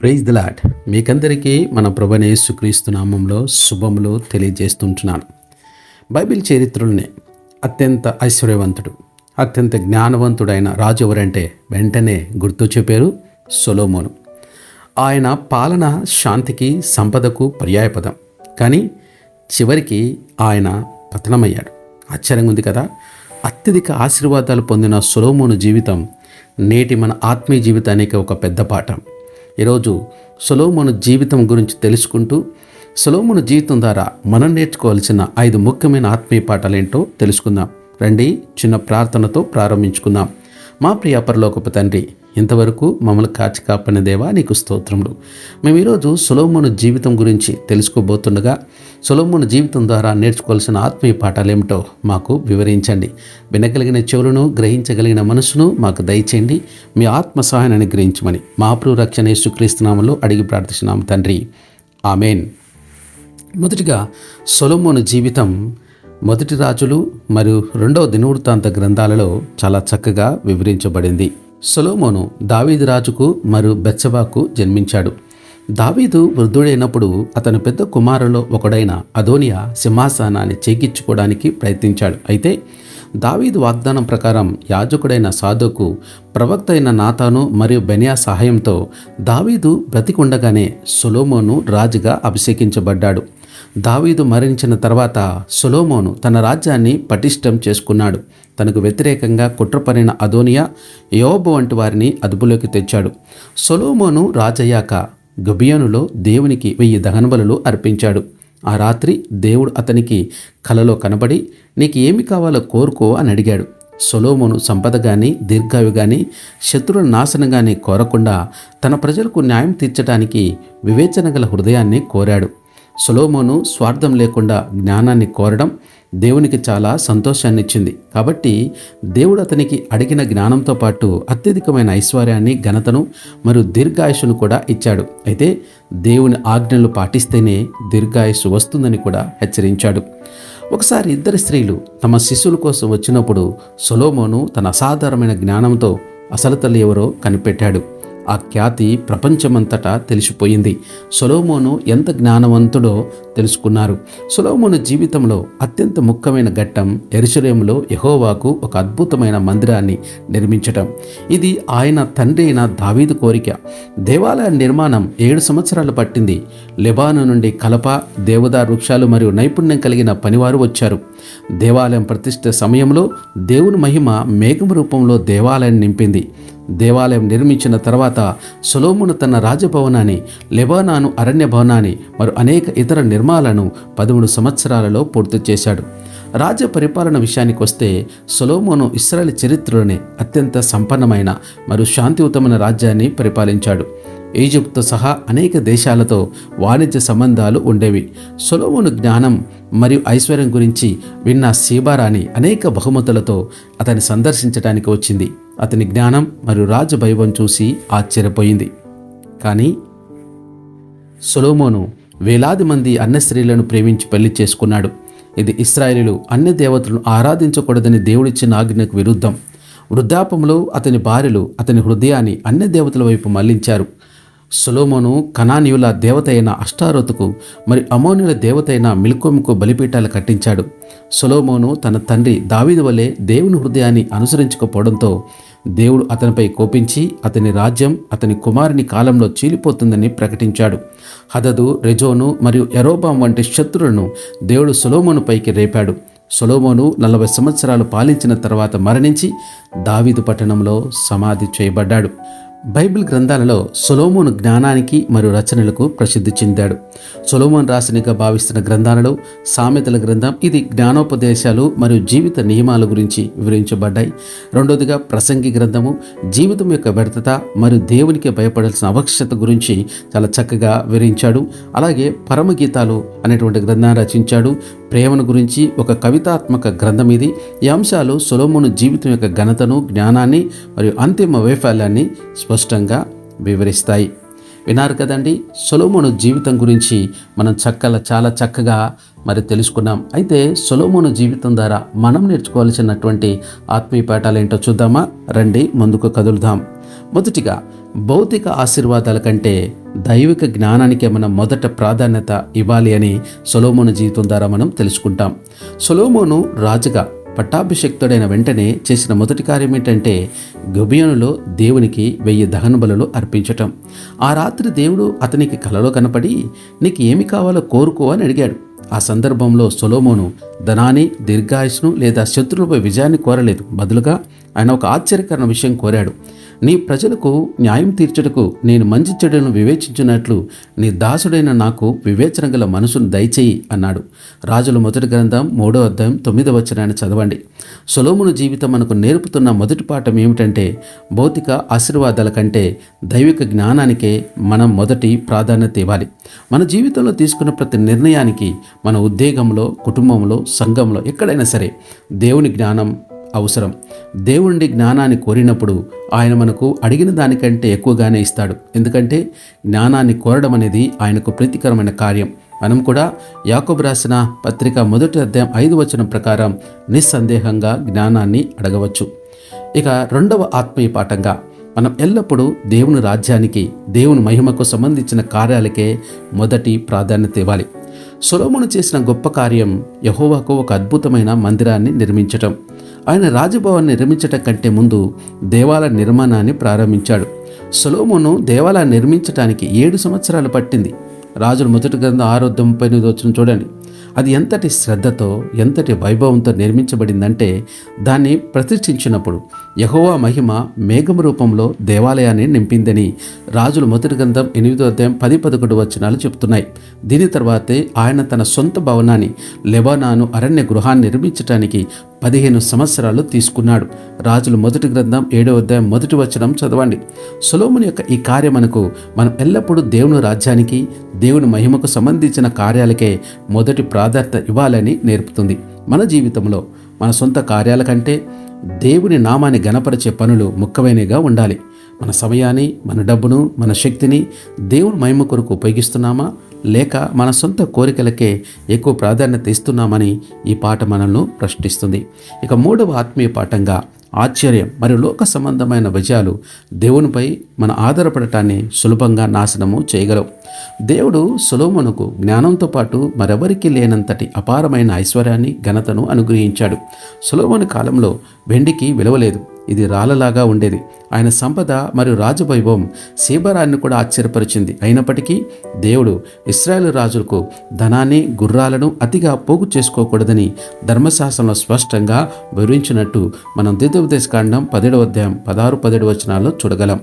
Praise the lord మీకందరికీ మన ప్రభుని సుక్రీస్తు నామంలో శుభములు తెలియజేస్తుంటున్నాను. బైబిల్ చరిత్రలోనే అత్యంత ఐశ్వర్యవంతుడు అత్యంత జ్ఞానవంతుడైన రాజు ఎవరంటే వెంటనే గుర్తు చెప్పారు సొలోమోను. ఆయన పాలన శాంతికి సంపదకు పర్యాయపదం. కానీ చివరికి ఆయన పతనమయ్యాడు. ఆశ్చర్యంగా ఉంది కదా? అత్యధిక ఆశీర్వాదాలు పొందిన సొలోమోను జీవితం నేటి మన ఆత్మీయ జీవితానికి ఒక పెద్ద పాఠం. ఈరోజు సొలోమోను జీవితం గురించి తెలుసుకుంటూ సొలోమోను జీవితం ద్వారా మనం నేర్చుకోవాల్సిన ఐదు ముఖ్యమైన ఆత్మీయ పాఠాలు ఏంటో తెలుసుకుందాం. రండి చిన్న ప్రార్థనతో ప్రారంభించుకుందాం. మా ప్రియ పరలోకపు తండ్రి ఇంతవరకు మమ్మల్ని కాచి కాపాడిన దేవా నీకు స్తోత్రములు. మేము ఈరోజు సులోమును జీవితం గురించి తెలుసుకోబోతుండగా సులోమును జీవితం ద్వారా నేర్చుకోవాల్సిన ఆత్మీయ పాఠాలు ఏమిటో మాకు వివరించండి. వినగలిగిన చెవులను గ్రహించగలిగిన మనసును మాకు దయచేయండి. మీ ఆత్మ సహాయాన్ని అనుగ్రహించమని మా రక్షణ యేసుక్రీస్తునామంలో అడిగి ప్రార్థిస్తున్నాము తండ్రి. ఆమెన్. మొదటిగా సొలోమోను జీవితం మొదటి రాజులు మరియు రెండవ దినవృత్తాంత గ్రంథాలలో చాలా చక్కగా వివరించబడింది. సొలోమోను దావీదు రాజుకు మరియు బెత్సబాకు జన్మించాడు. దావీదు వృద్ధుడైనప్పుడు అతని పెద్ద కుమారులో ఒకడైన అదోనియా సింహాసనాన్ని చేకిచ్చుకోవడానికి ప్రయత్నించాడు. అయితే దావీదు వాగ్దానం ప్రకారం యాజకుడైన సాధుకు ప్రవక్త అయిన నాతాను మరియు బెనియా సహాయంతో దావీదు బ్రతికుండగానే సొలోమోను రాజుగా అభిషేకించబడ్డాడు. దావీదు మరణించిన తర్వాత సొలోమోను తన రాజ్యాన్ని పటిష్టం చేసుకున్నాడు. తనకు వ్యతిరేకంగా కుట్రపడిన అదోనియా యోబు వంటి వారిని అదుపులోకి తెచ్చాడు. సొలోమోను రాజయ్యాక గబియోనులో దేవునికి వెయ్యి దహనబలులు అర్పించాడు. ఆ రాత్రి దేవుడు అతనికి కలలో కనబడి నీకు ఏమి కావాలో కోరుకో అని అడిగాడు. సొలోమోను సంపద కానీ దీర్ఘాయు కానీ శత్రుల నాశనం కానీ కోరకుండా తన ప్రజలకు న్యాయం తీర్చడానికి వివేచన గల హృదయాన్ని కోరాడు. సొలోమోను స్వార్థం లేకుండా జ్ఞానాన్ని కోరడం దేవునికి చాలా సంతోషాన్ని ఇచ్చింది కాబట్టి దేవుడు అతనికి అడిగిన జ్ఞానంతో పాటు అత్యధికమైన ఐశ్వర్యాన్ని ఘనతను మరియు దీర్ఘాయుషును కూడా ఇచ్చాడు. అయితే దేవుని ఆజ్ఞలు పాటిస్తేనే దీర్ఘాయుషు వస్తుందని కూడా హెచ్చరించాడు. ఒకసారి ఇద్దరు స్త్రీలు తమ శిశువుల కోసం వచ్చినప్పుడు సొలోమోను తన అసాధారణమైన జ్ఞానంతో అసలు తల్లి ఎవరో కనిపెట్టాడు. ఆ ఖ్యాతి ప్రపంచమంతటా తెలిసిపోయింది. సొలోమోను ఎంత జ్ఞానవంతుడో తెలుసుకున్నారు. సొలోమోను జీవితంలో అత్యంత ముఖ్యమైన ఘట్టం ఎరుసలేములో యహోవాకు ఒక అద్భుతమైన మందిరాన్ని నిర్మించటం. ఇది ఆయన తండ్రి అయిన దావీదు కోరిక. దేవాలయ నిర్మాణం ఏడు సంవత్సరాలు పట్టింది. లెబాను నుండి కలప దేవదారు వృక్షాలు మరియు నైపుణ్యం కలిగిన పనివారు వచ్చారు. దేవాలయం ప్రతిష్ట సమయంలో దేవుని మహిమ మేఘం రూపంలో దేవాలయాన్ని నింపింది. దేవాలయం నిర్మించిన తర్వాత సొలోమును తన రాజభవనాన్ని లెబానాను అరణ్య భవనాన్ని మరియు అనేక ఇతర నిర్మాణాలను పదమూడు సంవత్సరాలలో పూర్తి చేశాడు. రాజ్య పరిపాలన విషయానికి వస్తే సొలోమోను ఇస్రాయల్ చరిత్రలోనే అత్యంత సంపన్నమైన మరియు శాంతియుతమైన రాజ్యాన్ని పరిపాలించాడు. ఈజిప్ట్తో సహా అనేక దేశాలతో వాణిజ్య సంబంధాలు ఉండేవి. సొలోమోను జ్ఞానం మరియు ఐశ్వర్యం గురించి విన్న సీబారాణి అనేక బహుమతులతో అతన్ని సందర్శించడానికి వచ్చింది. అతని జ్ఞానం మరియు రాజభైవం చూసి ఆశ్చర్యపోయింది. కానీ సొలోమోను వేలాది మంది అన్న స్త్రీలను ప్రేమించి పెళ్ళి చేసుకున్నాడు. ఇది ఇస్రాయేలీలు అన్ని దేవతలను ఆరాధించకూడదని దేవుడిచ్చిన ఆజ్ఞకు విరుద్ధం. వృద్ధాపంలో అతని భార్యలు అతని హృదయాన్ని అన్ని దేవతల వైపు మళ్ళించారు. సొలోమోను కనానీయుల దేవత అయిన అష్టారోతుకు మరి అమోనుల దేవత అయిన మిల్కోముకు బలిపీఠాలు కట్టించాడు. సొలోమోను తన తండ్రి దావీదు వలె దేవుని హృదయాన్ని అనుసరించకపోవడంతో దేవుడు అతనిపై కోపించి అతని రాజ్యం అతని కుమారుని కాలంలో చీలిపోతుందని ప్రకటించాడు. హదదు రెజోను మరియు ఎరోబాం వంటి శత్రులను దేవుడు సొలోమోనుపైకి రేపాడు. సొలోమోను నలభై సంవత్సరాలు పాలించిన తర్వాత మరణించి దావీదు పట్టణంలో సమాధి చేయబడ్డాడు. బైబిల్ గ్రంథాలలో సొలోమోను జ్ఞానానికి మరియు రచనలకు ప్రసిద్ధి చెందాడు. సొలోమోన్ రాసినగా భావిస్తున్న గ్రంథాలలో సామెతల గ్రంథం ఇది జ్ఞానోపదేశాలు మరియు జీవిత నియమాల గురించి వివరించబడ్డాయి. రెండోదిగా ప్రసంగి గ్రంథము జీవితం యొక్క వ్యర్థత మరియు దేవునికి భయపడాల్సిన అవశ్యత గురించి చాలా చక్కగా వివరించాడు. అలాగే పరమగీతాలు అనేటువంటి గ్రంథాన్ని రచించాడు. ప్రేమను గురించి ఒక కవితాత్మక గ్రంథం ఇది. ఈ అంశాలు సొలోమోను జీవితం యొక్క ఘనతను జ్ఞానాన్ని మరియు అంతిమ వైఫల్యాన్ని స్పష్టంగా వివరిస్తాయి. విన్నారు కదండి? సొలోమోను జీవితం గురించి మనం చక్కల చాలా చక్కగా మరి తెలుసుకున్నాం. అయితే సొలోమోను జీవితం ద్వారా మనం నేర్చుకోవాల్సినటువంటి ఆత్మీయ పాఠాలు ఏంటో చూద్దామా? రండి ముందుకు కదులుదాం. మొదటిగా భౌతిక ఆశీర్వాదాల కంటే దైవిక జ్ఞానానికే మనం మొదట ప్రాధాన్యత ఇవ్వాలి అని సొలోమోను జీవితం ద్వారా మనం తెలుసుకుంటాం. సొలోమోను రాజుగా పట్టాభిషక్తుడైన వెంటనే చేసిన మొదటి కార్యం ఏంటంటే గొబియోనులో దేవునికి వెయ్యి దహన బలులు అర్పించటం. ఆ రాత్రి దేవుడు అతనికి కలలో కనపడి నీకు ఏమి కావాలో కోరుకో అని అడిగాడు. ఆ సందర్భంలో సొలోమోను ధనాన్ని దీర్ఘాయుష్ను లేదా శత్రువులపై విజయాన్ని కోరలేదు. బదులుగా ఆయన ఒక ఆశ్చర్యకరణ విషయం కోరాడు. నీ ప్రజలకు న్యాయం తీర్చుటకు నేను మంచి చెడును వివేచించినట్లు నీ దాసుడైన నాకు వివేచన గల మనసును దయచేయి అన్నాడు. రాజుల మొదటి గ్రంథం మూడో అధ్యాయం తొమ్మిదవ వచనాన్ని చదవండి. సొలోమును జీవితం మనకు నేర్పుతున్న మొదటి పాఠం ఏమిటంటే భౌతిక ఆశీర్వాదాల కంటే దైవిక జ్ఞానానికే మనం మొదటి ప్రాధాన్యత ఇవ్వాలి. మన జీవితంలో తీసుకున్న ప్రతి నిర్ణయానికి మన ఉద్యోగంలో కుటుంబంలో సంఘంలో ఎక్కడైనా సరే దేవుని జ్ఞానం అవసరం. దేవుణ్ణి జ్ఞానాన్ని కోరినప్పుడు ఆయన మనకు అడిగిన దానికంటే ఎక్కువగానే ఇస్తాడు. ఎందుకంటే జ్ఞానాన్ని కోరడం అనేది ఆయనకు ప్రీతికరమైన కార్యం. మనం కూడా యాకోబ్ రాసిన పత్రిక మొదటి అధ్యాయం ఐదు వచనం ప్రకారం నిస్సందేహంగా జ్ఞానాన్ని అడగవచ్చు. ఇక రెండవ ఆత్మీయ పాఠంగా మనం ఎల్లప్పుడూ దేవుని రాజ్యానికి దేవుని మహిమకు సంబంధించిన కార్యాలకే మొదటి ప్రాధాన్యత ఇవ్వాలి. సొలోమును చేసిన గొప్ప కార్యం యహోవాకు ఒక అద్భుతమైన మందిరాన్ని నిర్మించటం. ఆయన రాజభవన్ నిర్మించట కంటే ముందు దేవాలయ నిర్మాణాన్ని ప్రారంభించాడు. సొలోమోను దేవాలయం నిర్మించటానికి ఏడు సంవత్సరాలు పట్టింది. రాజుల మొదటి గ్రంథం ఆరోగ్యం ముప్పై ఎనిమిది వచ్చిన చూడండి. అది ఎంతటి శ్రద్ధతో ఎంతటి వైభవంతో నిర్మించబడిందంటే దాన్ని ప్రతిష్ఠించినప్పుడు యహోవా మహిమ మేఘం రూపంలో దేవాలయాన్ని నింపిందని రాజుల మొదటి గ్రంథం ఎనిమిదో అధ్యాయం పది పదకొండు వచనాలు చెప్తున్నాయి దీని తర్వాతే ఆయన తన సొంత భవనాన్ని లెబానాను అరణ్య గృహాన్ని నిర్మించడానికి పదిహేను సంవత్సరాలు తీసుకున్నాడు. రాజుల మొదటి గ్రంథం ఏడో అధ్యాయం మొదటి వచనం చదవండి. సొలోముని యొక్క ఈ కార్యమనకు మనం ఎల్లప్పుడూ దేవుని రాజ్యానికి దేవుని మహిమకు సంబంధించిన కార్యాలకే మొదటి ప్రాధాన్యత ఇవ్వాలని నేర్పుతుంది. మన జీవితంలో మన సొంత కార్యాల కంటే దేవుని నామాన్ని గణపరిచే పనులు ముఖ్యమైనవిగా ఉండాలి. మన సమయాన్ని మన డబ్బును మన శక్తిని దేవుని మహిమ కొరకు ఉపయోగిస్తున్నామా? లేక మన సొంత కోరికలకే ఎక్కువ ప్రాధాన్యత ఇస్తున్నామని ఈ పాట మనల్ని ప్రశ్నిస్తుంది. ఇక మూడవ ఆత్మీయ పాఠంగా ఆశ్చర్యం మరియు లోక సంబంధమైన విజయాలు దేవునిపై మన ఆధారపడటాన్ని సులభంగా నాశనము చేయగలవు. దేవుడు సులోమునకు జ్ఞానంతో పాటు మరెవరికి లేనంతటి అపారమైన ఐశ్వర్యాన్ని ఘనతను అనుగ్రహించాడు. సులోముని కాలంలో వెండికి విలువలేదు ఇది రాళ్ళలాగా ఉండేది. ఆయన సంపద మరియు రాజవైభవం సీబరాన్ని కూడా ఆశ్చర్యపరిచింది. అయినప్పటికీ దేవుడు ఇస్రాయేల్ రాజులకు ధనాన్ని గుర్రాలను అతిగా పోగు చేసుకోకూడదని ధర్మశాస్త్రంలో స్పష్టంగా వివరించినట్టు మనం ద్వితోపదేశకాండం పదిహేడవ అధ్యాయం పదహారు పదిహేడు వచనాల్లో చూడగలం.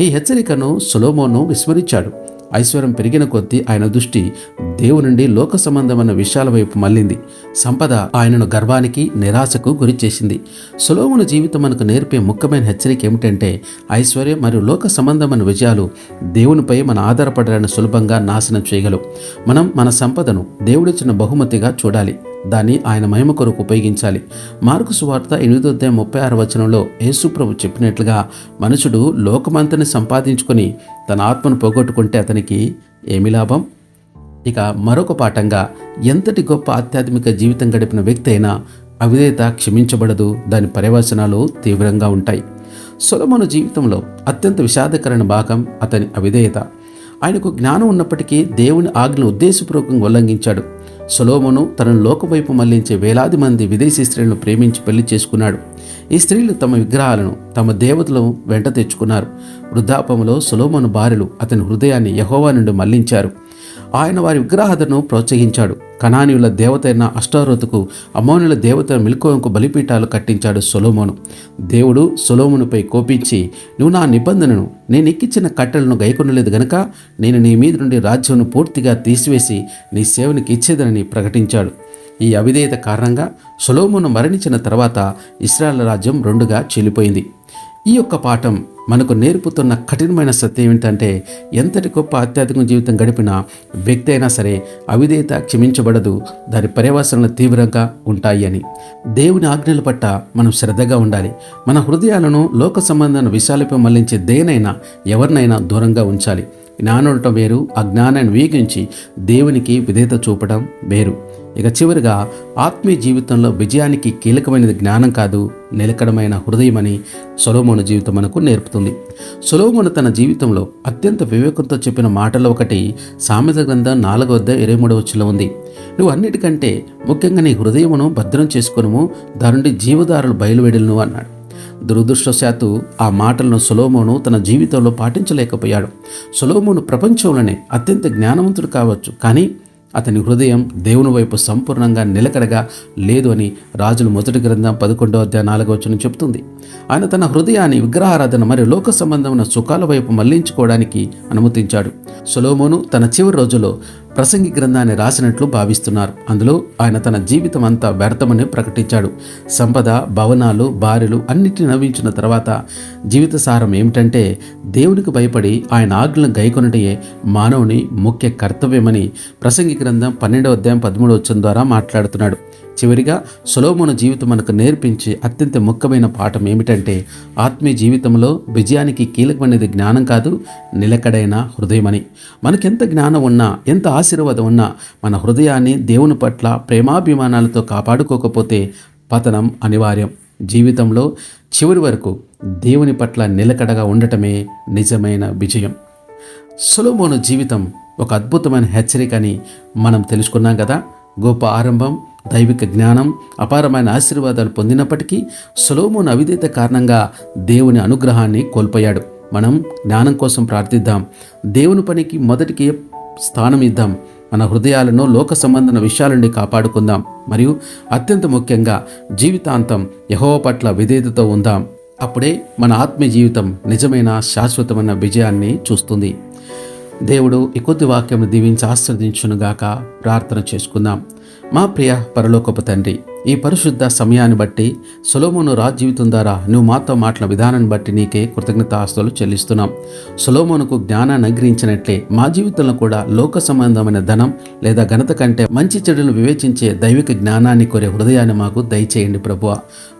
ఈ హెచ్చరికను సులోమోను విస్మరించాడు. ఐశ్వర్యం పెరిగిన కొద్దీ ఆయన దృష్టి దేవు నుండి లోక సంబంధమైన విషయాల వైపు మళ్ళింది. సంపద ఆయనను గర్వానికి నిరాశకు గురి చేసింది. సులోమున జీవితం మనకు నేర్పే ముఖ్యమైన హెచ్చరిక ఏమిటంటే ఐశ్వర్యం మరియు లోక సంబంధమైన విజయాలు దేవునిపై మన ఆధారపడాలని సులభంగా నాశనం చేయగలవు. మనం మన సంపదను దేవుడిచ్చిన బహుమతిగా చూడాలి. దాన్ని ఆయన మహిమ కొరకు ఉపయోగించాలి. మార్కు సువార్త ఎనిమిదో అధ్యాయం ముప్పై ఆరు వచనంలో యేసుప్రభు చెప్పినట్లుగా మనుషుడు లోకమంతని సంపాదించుకొని తన ఆత్మను పోగొట్టుకుంటే అతనికి ఏమి లాభం? ఇక మరొక పాఠంగా ఎంతటి గొప్ప ఆధ్యాత్మిక జీవితం గడిపిన వ్యక్తి అయినా అవిధేయత క్షమించబడదు. దాని పర్యవసనాలు తీవ్రంగా ఉంటాయి. సొలమను జీవితంలో అత్యంత విషాదకరమైన భాగం అతని అవిధేయత. ఆయనకు జ్ఞానం ఉన్నప్పటికీ దేవుని ఆజ్ఞను ఉద్దేశపూర్వకంగా ఉల్లంఘించాడు. సొలోమును తనను లోకవైపు మళ్ళించే వేలాది మంది విదేశీ స్త్రీలను ప్రేమించి పెళ్ళి చేసుకున్నాడు. ఈ స్త్రీలు తమ విగ్రహాలను తమ దేవతలను వెంట తెచ్చుకున్నారు. వృద్ధాపములో సొలోమోను భార్యలు అతని హృదయాన్ని యహోవా నుండి మళ్ళించారు. ఆయన వారి విగ్రహాలను ప్రోత్సహించాడు. కణానీయుల దేవత అయిన అష్టారోతుకు అమోనుల దేవత మిల్కోంకు బలిపీఠాలు కట్టించాడు సొలోమోను. దేవుడు సొలోమునుపై కోపించి నువ్వు నా నిబంధనను నేను ఎక్కిచ్చిన కట్టెలను గైకొనలేదు గనక నేను నీ మీద నుండి రాజ్యంను పూర్తిగా తీసివేసి నీ సేవనికి ఇచ్చేదనని ప్రకటించాడు. ఈ అవిధేయత కారణంగా సొలోమును మరణించిన తర్వాత ఇస్రాయల్ రాజ్యం రెండుగా చీలిపోయింది ఈ యొక్క పాఠం మనకు నేర్పుతున్న కఠినమైన సత్యం ఏమిటంటే ఎంతటి గొప్ప ఆధ్యాత్మిక జీవితం గడిపిన వ్యక్తి అయినా సరే అవిధేయత క్షమించబడదు దాని పర్యవసనలు తీవ్రంగా ఉంటాయి అని. దేవుని ఆజ్ఞల పట్ల మనం శ్రద్ధగా ఉండాలి. మన హృదయాలను లోక సంబంధమైన విషయాలపై మళ్ళించే దేనైనా ఎవరినైనా దూరంగా ఉంచాలి. జ్ఞానం ఉండటం వేరు అజ్ఞానాన్ని వీగించి దేవునికి విధేయత చూపడం వేరు. ఇక చివరిగా ఆత్మీయ జీవితంలో విజయానికి కీలకమైనది జ్ఞానం కాదు నిలకడమైన హృదయమని సొలోమోను జీవితం మనకు నేర్పుతుంది. సొలోమోను తన జీవితంలో అత్యంత వివేకంతో చెప్పిన మాటలో ఒకటి సామెత గ్రంథం నాలుగు వద్ద ఇరవై మూడవ వచ్చిలో ఉంది. నువ్వు అన్నిటికంటే ముఖ్యంగా నీ హృదయమును భద్రం చేసుకునుము దాని జీవదారులు బయలువెడలను అన్నాడు. దురదృష్టవశాత్తు ఆ మాటలను సులోమోను తన జీవితంలో పాటించలేకపోయాడు. సులోమోను ప్రపంచంలోనే అత్యంత జ్ఞానవంతుడు కావచ్చు కానీ అతని హృదయం దేవుని వైపు సంపూర్ణంగా నిలకడగా లేదు అని రాజులు మొదటి గ్రంథం పదకొండవ అధ్యాయ నాలుగవ వచ్చిన చెబుతుంది. ఆయన తన హృదయాన్ని విగ్రహారాధన మరియు లోక సంబంధమైన సుఖాల వైపు మళ్ళించుకోవడానికి అనుమతించాడు. సొలోమోను తన చివరి రోజులో ప్రసంగి గ్రంథాన్ని రాసినట్లు భావిస్తున్నారు. అందులో ఆయన తన జీవితం అంతా వ్యర్థమని ప్రకటించాడు. సంపద భవనాలు భార్యలు అన్నిటిని నవ్వించిన తర్వాత జీవిత సారం ఏమిటంటే దేవునికి భయపడి ఆయన ఆజ్ఞలను గైకొనటయే మానవుని ముఖ్య కర్తవ్యమని ప్రసంగి గ్రంథం పన్నెండవ అధ్యాయం పదమూడు ద్వారా మాట్లాడుతున్నాడు. చివరిగా సులోమున జీవితం మనకు నేర్పించే అత్యంత ముఖ్యమైన పాఠం ఏమిటంటే ఆత్మీయ జీవితంలో విజయానికి కీలకమైనది జ్ఞానం కాదు నిలకడైన హృదయమని. మనకెంత జ్ఞానం ఉన్నా ఎంత ఆశీర్వాదం ఉన్నా మన హృదయాన్ని దేవుని పట్ల ప్రేమాభిమానాలతో కాపాడుకోకపోతే పతనం అనివార్యం. జీవితంలో చివరి వరకు దేవుని పట్ల నిలకడగా ఉండటమే నిజమైన విజయం. సులోమోను జీవితం ఒక అద్భుతమైన హెచ్చరిక అని మనం తెలుసుకున్నాం కదా. గొప్ప ఆరంభం దైవిక జ్ఞానం అపారమైన ఆశీర్వాదాలు పొందినప్పటికీ సులోమోను అవిధేత కారణంగా దేవుని అనుగ్రహాన్ని కోల్పోయాడు. మనం జ్ఞానం కోసం ప్రార్థిద్దాం. దేవుని పనికి మొదటికి స్థానం ఇద్దాం. మన హృదయాలను లోక సంబంధన విషయాల నుండి కాపాడుకుందాం. మరియు అత్యంత ముఖ్యంగా జీవితాంతం యహోవ పట్ల విధేయతతో ఉందాం. అప్పుడే మన ఆత్మీయ జీవితం నిజమైన శాశ్వతమైన విజయాన్ని చూస్తుంది. దేవుడు ఈ కొద్ది వాక్యం దీవించి ఆస్వాదించునుగాక ప్రార్థన చేసుకుందాం. మా ప్రియ పరలోకపు తండ్రి ఈ పరిశుద్ధ సమయాన్ని బట్టి సొలోమోను రాజీవితం జీవితం ద్వారా నువ్వు మాతో మాటల విధానాన్ని బట్టి నీకే కృతజ్ఞత ఆస్తులు చెల్లిస్తున్నాం. సొలోమోనుకు జ్ఞానాన్ని అనుగ్రహించినట్లే మా జీవితంలో కూడా లోక సంబంధమైన ధనం లేదా ఘనత కంటే మంచి చెడులను వివేచించే దైవిక జ్ఞానాన్ని కోరే హృదయాన్ని మాకు దయచేయండి ప్రభువ.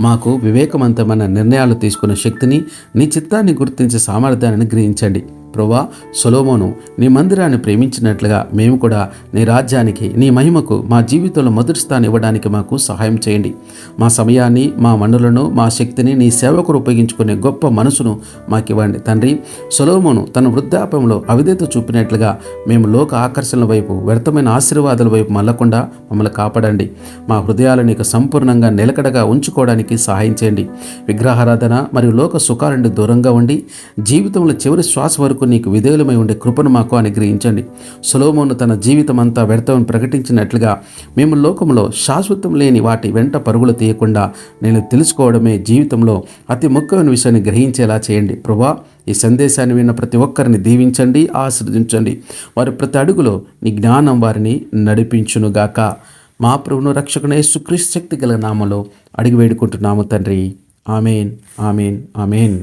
మాకు వివేకవంతమైన నిర్ణయాలు తీసుకునే శక్తిని నీ చిత్తాన్ని గుర్తించే సామర్థ్యాన్ని అనుగ్రహించండి. ప్రభా సొలోమోను నీ మందిరాన్ని ప్రేమించినట్లుగా మేము కూడా నీ రాజ్యానికి నీ మహిమకు మా జీవితంలో మొదటి స్థానం ఇవ్వడానికి మాకు సహాయం చేయండి. మా సమయాన్ని మా మనులను మా శక్తిని నీ సేవకులు ఉపయోగించుకునే గొప్ప మనసును మాకు ఇవ్వండి. తండ్రి సొలోమోను తన వృద్ధాపంలో అవిధేత చూపినట్లుగా మేము లోక ఆకర్షణల వైపు వ్యర్థమైన ఆశీర్వాదాల వైపు మళ్ళకుండా మమ్మల్ని కాపాడండి. మా హృదయాలను నీకు సంపూర్ణంగా నిలకడగా ఉంచుకోవడానికి సహాయం చేయండి. విగ్రహారాధన మరియు లోక సుఖాల నుండి దూరంగా ఉండి జీవితంలో చివరి శ్వాస వరకు నీకు విధేయులమై ఉండే కృపను మాకు అనుగ్రహించండి. సులోమోను తన జీవితం అంతా వ్యర్థమని ప్రకటించినట్లుగా మేము లోకంలో శాశ్వతం లేని వాటి వెంట పరుగులు తీయకుండా నేను తెలుసుకోవడమే జీవితంలో అతి ముఖ్యమైన విషయాన్ని గ్రహించేలా చేయండి. ప్రభా ఈ సందేశాన్ని విన్న ప్రతి ఒక్కరిని దీవించండి ఆశ్రదించండి వారి ప్రతి అడుగులో నీ జ్ఞానం వారిని నడిపించునుగాక. మా ప్రభును రక్షకునే సుక్రీస్తు శక్తి గల నామలో అడిగి వేడుకుంటున్నాము తండ్రి. Amen amen amen.